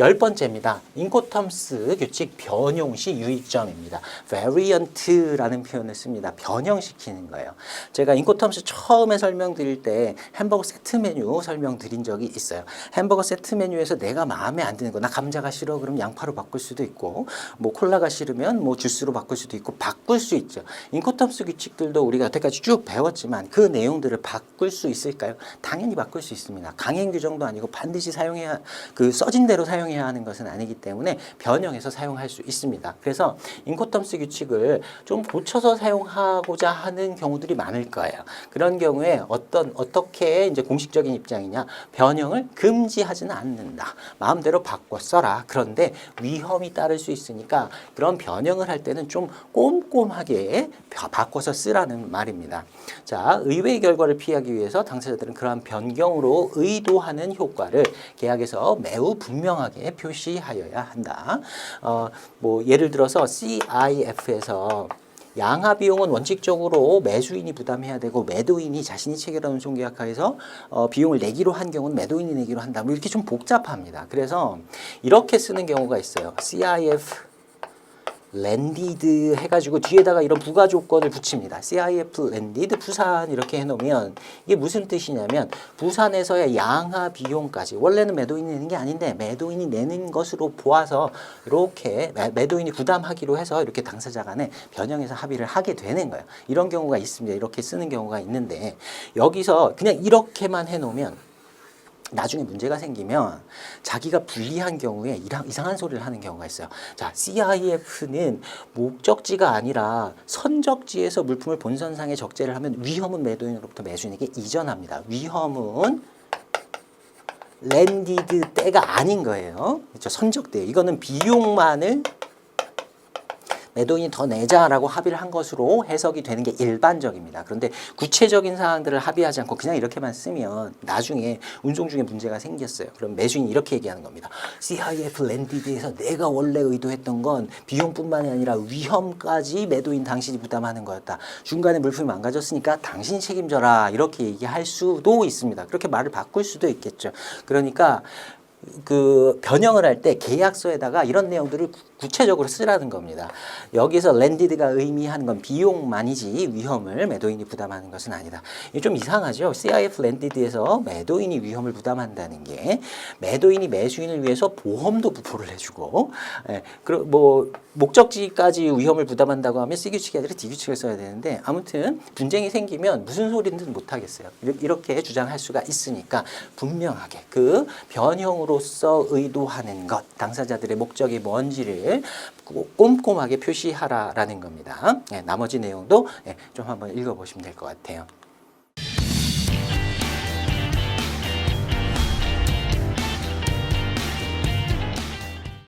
열 번째입니다. 인코텀스 규칙 변형시 유의점입니다. variant라는 표현을 씁니다. 변형시키는 거예요. 제가 인코텀스 처음에 설명드릴 때 햄버거 세트 메뉴 설명드린 적이 있어요. 햄버거 세트 메뉴에서 내가 마음에 안 드는 거, 나 감자가 싫어 그럼 양파로 바꿀 수도 있고, 뭐 콜라가 싫으면 뭐 주스로 바꿀 수도 있고 바꿀 수 있죠. 인코텀스 규칙들도 우리가 여태까지 쭉 배웠지만 그 내용들을 바꿀 수 있을까요? 당연히 바꿀 수 있습니다. 강행 규정도 아니고 반드시 사용해야 그 써진 대로 사용 해야 하는 것은 아니기 때문에 변형해서 사용할 수 있습니다. 그래서 인코텀스 규칙을 좀 고쳐서 사용하고자 하는 경우들이 많을 거예요. 그런 경우에 어떤 어떻게 이제 공식적인 입장이냐 변형을 금지하지는 않는다. 마음대로 바꿔 써라. 그런데 위험이 따를 수 있으니까 그런 변형을 할 때는 좀 꼼꼼하게 바- 바꿔서 쓰라는 말입니다. 자, 의외의 결과를 피하기 위해서 당사자들은 그러한 변경으로 의도하는 효과를 계약에서 매우 분명하게 표시하여야 한다. 어, 뭐 예를 들어서 CIF에서 양하 비용은 원칙적으로 매수인이 부담해야 되고 매도인이 자신이 체결한 운송 계약하에서 어, 비용을 내기로 한 경우는 매도인이 내기로 한다. 뭐 이렇게 좀 복잡합니다. 그래서 이렇게 쓰는 경우가 있어요. CIF 랜디드 해가지고 뒤에다가 이런 부가 조건을 붙입니다. CIF 랜디드 부산 이렇게 해놓으면 이게 무슨 뜻이냐면 부산에서의 양하 비용까지 원래는 매도인이 내는 게 아닌데 매도인이 내는 것으로 보아서 이렇게 매- 매도인이 부담하기로 해서 이렇게 당사자 간에 변형해서 합의를 하게 되는 거예요. 이런 경우가 있습니다. 이렇게 쓰는 경우가 있는데 여기서 그냥 이렇게만 해놓으면 나중에 문제가 생기면 자기가 불리한 경우에 이상한 소리를 하는 경우가 있어요. 자, CIF는 목적지가 아니라 선적지에서 물품을 본선상에 적재를 하면 위험은 매도인으로부터 매수인에게 이전합니다. 위험은 랜디드 때가 아닌 거예요. 그렇죠? 선적대요. 이거는 비용만을 매도인이 더 내자라고 합의를 한 것으로 해석이 되는 게 일반적입니다. 그런데 구체적인 사항들을 합의하지 않고 그냥 이렇게만 쓰면 나중에 운송 중에 문제가 생겼어요. 그럼 매수인이 이렇게 얘기하는 겁니다. CIF 랜디드에서 내가 원래 의도했던 건 비용뿐만이 아니라 위험까지 매도인 당신이 부담하는 거였다. 중간에 물품이 망가졌으니까 당신이 책임져라. 이렇게 얘기할 수도 있습니다. 그렇게 말을 바꿀 수도 있겠죠. 그러니까 그 변형을 할 때 계약서에다가 이런 내용들을 구- 구체적으로 쓰라는 겁니다. 여기서 랜디드가 의미하는 건 비용만이지 위험을 매도인이 부담하는 것은 아니다. 이게 좀 이상하죠. CIF 랜디드에서 매도인이 위험을 부담한다는 게 매도인이 매수인을 위해서 보험도 부포를 해주고, 예, 그리고 뭐 목적지까지 위험을 부담한다고 하면 C 규칙이 아니라 D 규칙을 써야 되는데 아무튼 분쟁이 생기면 무슨 소리는 못 하겠어요. 이렇게 주장할 수가 있으니까 분명하게 그 변형으로서 의도하는 것 당사자들의 목적이 뭔지를 꼼꼼하게 표시하라라는 겁니다. 예, 나머지 내용도 예, 좀 한번 읽어보시면 될 것 같아요.